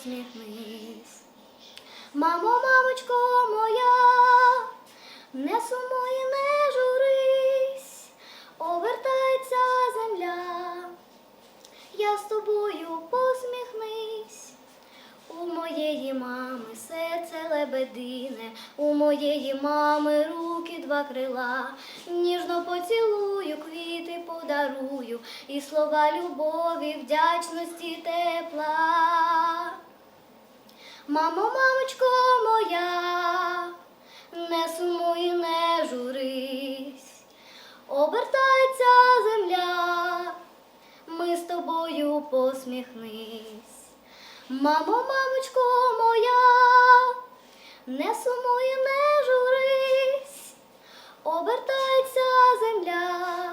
посміхнись. Мамо, мамочко моя, не сумуй, не журись, обертається земля, я з тобою посміхнись. У моєї мами серце лебедине, у моєї мами руки два крила, ніжно поцілую, квіти подарую, і слова любові, вдячності, тепла. Мамо, мамочко моя, не сумуй, не журись, обертається земля, ми з тобою посміхнись. Мамо, мамочко моя, не сумуй, не журись, обертається земля,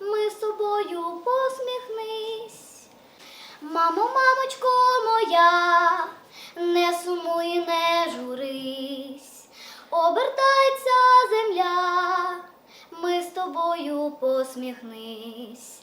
ми з тобою посміхнись. Мамо, мамочко обертається земля, ми з тобою посміхнись.